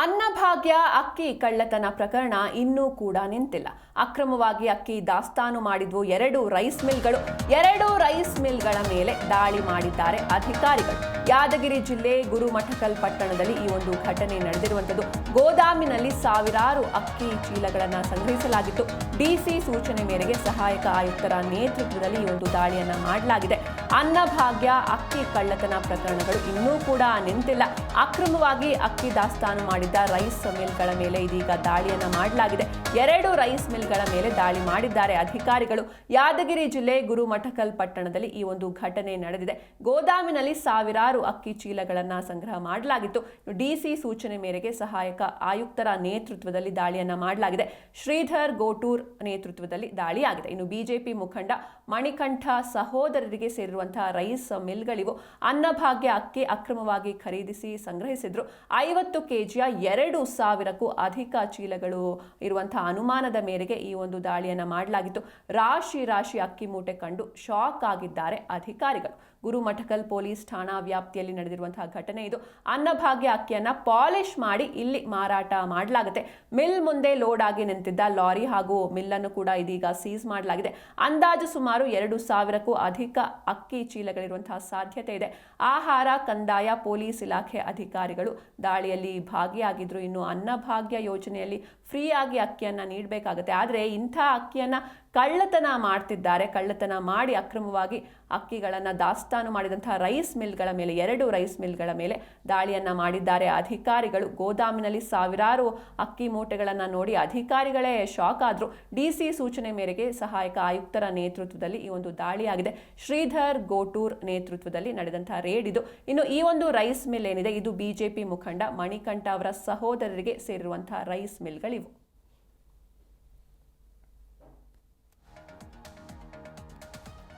ಅನ್ನಭಾಗ್ಯ, ಅಕ್ಕಿ ಕಳ್ಳತನ ಪ್ರಕರಣ ಇನ್ನೂ ಕೂಡ ನಿಂತಿಲ್ಲ. ಅಕ್ರಮವಾಗಿ ಅಕ್ಕಿ ದಾಸ್ತಾನು ಮಾಡಿದ್ವು ಎರಡು ರೈಸ್ ಮಿಲ್ಗಳು. ಎರಡು ರೈಸ್ ಮಿಲ್ಗಳ ಮೇಲೆ ದಾಳಿ ಮಾಡಿದ್ದಾರೆ ಅಧಿಕಾರಿಗಳು. ಯಾದಗಿರಿ ಜಿಲ್ಲೆ ಗುರುಮಠಕಲ್ ಪಟ್ಟಣದಲ್ಲಿ ಈ ಒಂದು ಘಟನೆ ನಡೆದಿರುವಂಥದ್ದು. ಗೋದಾಮಿನಲ್ಲಿ ಸಾವಿರಾರು ಅಕ್ಕಿ ಚೀಲಗಳನ್ನು ಸಂಗ್ರಹಿಸಲಾಗಿತ್ತು. ಡಿಸಿ ಸೂಚನೆ ಮೇರೆಗೆ ಸಹಾಯಕ ಆಯುಕ್ತರ ನೇತೃತ್ವದಲ್ಲಿ ಈ ಒಂದು ದಾಳಿಯನ್ನು ಮಾಡಲಾಗಿದೆ. ಅನ್ನಭಾಗ್ಯ, ಅಕ್ಕಿ ಕಳ್ಳತನ ಪ್ರಕರಣಗಳು ಇನ್ನೂ ಕೂಡ ನಿಂತಿಲ್ಲ. ಅಕ್ರಮವಾಗಿ ಅಕ್ಕಿ ದಾಸ್ತಾನು ಮಾಡಿದ್ದ ರೈಸ್ ಮಿಲ್ಗಳ ಮೇಲೆ ಇದೀಗ ದಾಳಿಯನ್ನ ಮಾಡಲಾಗಿದೆ. ಎರಡು ರೈಸ್ ಮಿಲ್ಗಳ ಮೇಲೆ ದಾಳಿ ಮಾಡಿದ್ದಾರೆ ಅಧಿಕಾರಿಗಳು. ಯಾದಗಿರಿ ಜಿಲ್ಲೆ ಗುರುಮಠಕಲ್ ಪಟ್ಟಣದಲ್ಲಿ ಈ ಒಂದು ಘಟನೆ ನಡೆದಿದೆ. ಗೋದಾಮಿನಲ್ಲಿ ಸಾವಿರಾರು ಅಕ್ಕಿ ಚೀಲಗಳನ್ನ ಸಂಗ್ರಹ ಮಾಡಲಾಗಿತ್ತು. ಡಿಸಿ ಸೂಚನೆ ಮೇರೆಗೆ ಸಹಾಯಕ ಆಯುಕ್ತರ ನೇತೃತ್ವದಲ್ಲಿ ದಾಳಿಯನ್ನ ಮಾಡಲಾಗಿದೆ. ಶ್ರೀಧರ್ ಗೋಟೂರ್ ನೇತೃತ್ವದಲ್ಲಿ ದಾಳಿಯಾಗಿದೆ. ಇನ್ನು ಬಿಜೆಪಿ ಮುಖಂಡ ಮಣಿಕಂಠ ಸಹೋದರರಿಗೆ ಸೇರಿರುವಂತಹ ರೈಸ್ ಮಿಲ್ಗಳಿವು ಅನ್ನಭಾಗ್ಯ ಅಕ್ಕಿ ಅಕ್ರಮವಾಗಿ ಖರೀದಿಸಿ ಸಂಗ್ರಹಿಸಿದ್ರು. ಐವತ್ತು ಕೆಜಿಯ ಎರಡು ಸಾವಿರಕ್ಕೂ ಅಧಿಕ ಚೀಲಗಳು ಇರುವಂತಹ ಅನುಮಾನದ ಮೇರೆಗೆ ಈ ಒಂದು ದಾಳಿಯನ್ನು ಮಾಡಲಾಗಿತ್ತು. ರಾಶಿ ರಾಶಿ ಅಕ್ಕಿ ಮೂಟೆ ಕಂಡು ಶಾಕ್ ಆಗಿದ್ದಾರೆ ಅಧಿಕಾರಿಗಳು. ಗುರುಮಠಕಲ್ ಪೊಲೀಸ್ ಠಾಣಾ ವ್ಯಾಪ್ತಿಯಲ್ಲಿ ನಡೆದಿರುವಂತಹ ಘಟನೆ ಇದು. ಅನ್ನಭಾಗ್ಯ ಅಕ್ಕಿಯನ್ನ ಪಾಲಿಶ್ ಮಾಡಿ ಇಲ್ಲಿ ಮಾರಾಟ ಮಾಡಲಾಗುತ್ತೆ. ಮಿಲ್ ಮುಂದೆ ಲೋಡ್ ಆಗಿ ನಿಂತಿದ್ದ ಲಾರಿ ಹಾಗೂ ಮಿಲ್ಲನ್ನು ಕೂಡ ಇದೀಗ ಸೀಸ್ ಮಾಡಲಾಗಿದೆ. ಅಂದಾಜು ಸುಮಾರು ಎರಡು ಸಾವಿರಕ್ಕೂ ಅಧಿಕ ಅಕ್ಕಿ ಚೀಲಗಳಿರುವಂತಹ ಸಾಧ್ಯತೆ ಇದೆ. ಆಹಾರ, ಕಂದಾಯ, ಪೊಲೀಸ್ ಇಲಾಖೆ ಅಧಿಕಾರಿಗಳು ದಾಳಿಯಲ್ಲಿ ಭಾಗಿಯಾಗಿದ್ರು. ಇನ್ನು ಅನ್ನಭಾಗ್ಯ ಯೋಜನೆಯಲ್ಲಿ ಫ್ರೀಯಾಗಿ ಅಕ್ಕಿಯನ್ನ ನೀಡಬೇಕಾಗುತ್ತೆ. ಆದರೆ ಇಂಥ ಅಕ್ಕಿಯನ್ನ ಕಳ್ಳತನ ಮಾಡ್ತಿದ್ದಾರೆ, ಕಳ್ಳತನ ಮಾಡಿ ಅಕ್ರಮವಾಗಿ ಅಕ್ಕಿಗಳನ್ನು ದಾಸ್ತಾನು ಮಾಡಿದಂತಹ ರೈಸ್ ಮಿಲ್ಗಳ ಮೇಲೆ, ಎರಡು ರೈಸ್ ಮಿಲ್ಗಳ ಮೇಲೆ ದಾಳಿಯನ್ನು ಮಾಡಿದ್ದಾರೆ. ಅಧಿಕಾರಿಗಳು ಗೋದಾಮಿನಲ್ಲಿ ಸಾವಿರಾರು ಅಕ್ಕಿ ಮೂಟೆಗಳನ್ನು ನೋಡಿ ಅಧಿಕಾರಿಗಳೇ ಶಾಕ್ ಆದ್ರು. ಡಿಸಿ ಸೂಚನೆ ಮೇರೆಗೆ ಸಹಾಯಕ ಆಯುಕ್ತರ ನೇತೃತ್ವದಲ್ಲಿ ಈ ಒಂದು ದಾಳಿಯಾಗಿದೆ. ಶ್ರೀಧರ್ ಗೋಟೂರ್ ನೇತೃತ್ವದಲ್ಲಿ ನಡೆದಂತಹ ರೇಡ್ ಇದು. ಇನ್ನು ಈ ಒಂದು ರೈಸ್ ಮಿಲ್ ಏನಿದೆ? ಇದು ಬಿಜೆಪಿ ಮುಖಂಡ ಮಣಿಕಂಠ ಅವರ ಸಹೋದರರಿಗೆ ಸೇರಿರುವಂತಹ ರೈಸ್ ಮಿಲ್ಗಳಿವು.